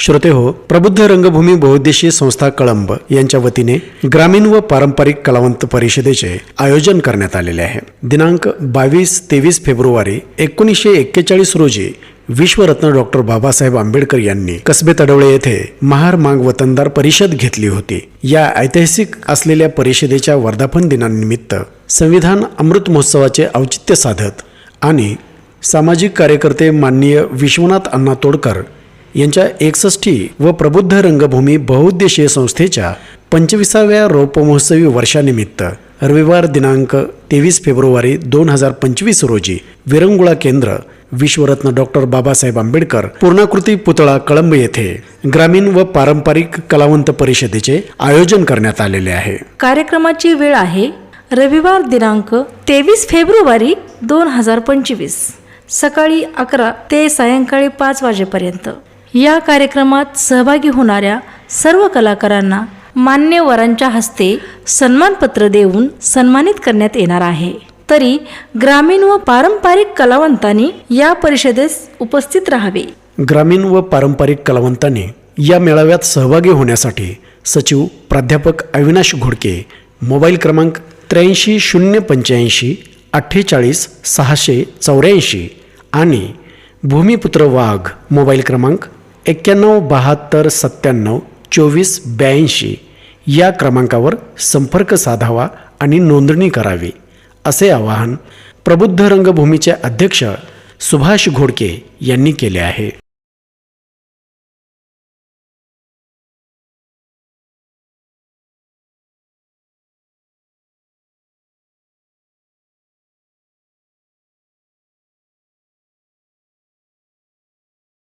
श्रोते हो प्रबुद्ध रंगभूमी बहुद्देशीय संस्था कळंब यांच्या वतीने ग्रामीण व पारंपरिक कलावंत परिषदेचे आयोजन करण्यात आलेले आहे. दिनांक बावीस तेवीस फेब्रुवारी एकोणीसशे एक्केचाळीस रोजी विश्वरत्न डॉक्टर बाबासाहेब आंबेडकर यांनी कसबे तडवळे येथे महार मांग वतनदार परिषद घेतली होती. या ऐतिहासिक असलेल्या परिषदेच्या वर्धापन दिनानिमित्त संविधान अमृत महोत्सवाचे औचित्य साधत आणि सामाजिक कार्यकर्ते माननीय विश्वनाथ अण्णा तोडकर यांच्या एकसष्टी व प्रबुद्ध रंगभूमी बहुउद्देशीय संस्थेच्या पंचवीसाव्या रौपमहोत्सवी वर्षानिमित्त रविवार दिनांक तेवीस फेब्रुवारी दोन हजार पंचवीस रोजी विरंगुळा केंद्र विश्वरत्न डॉक्टर बाबासाहेब आंबेडकर पूर्णाकृती पुतळा कळंब येथे ग्रामीण व पारंपरिक कलावंत परिषदेचे आयोजन करण्यात आलेले आहे. कार्यक्रमाची वेळ आहे रविवार दिनांक तेवीस फेब्रुवारी दोन हजार पंचवीस सकाळी अकरा ते सायंकाळी पाच वाजेपर्यंत. या कार्यक्रमात सहभागी होणाऱ्या सर्व कलाकारांना मान्यवरांच्या हस्ते सन्मानपत्र देऊन सन्मानित करण्यात येणार आहे. तरी ग्रामीण व पारंपरिक कलावंतांनी या परिषदेस उपस्थित राहावे. ग्रामीण व पारंपरिक कलावंतांनी या मेळाव्यात सहभागी होण्यासाठी सचिव प्राध्यापक अविनाश घोडके मोबाईल क्रमांक त्र्याऐंशी शून्य पंच्याऐंशी अठ्ठेचाळीस सहाशे चौऱ्याऐंशी आणि भूमिपुत्र वाघ मोबाईल क्रमांक एक्क्याण्णव बहात्तर सत्त्याण्णव चोवीस ब्याऐंशी या क्रमांकावर संपर्क साधावा आणि नोंदणी करावी असे आवाहन प्रबुद्ध रंगभूमीचे अध्यक्ष सुभाष घोडके यांनी केले आहे.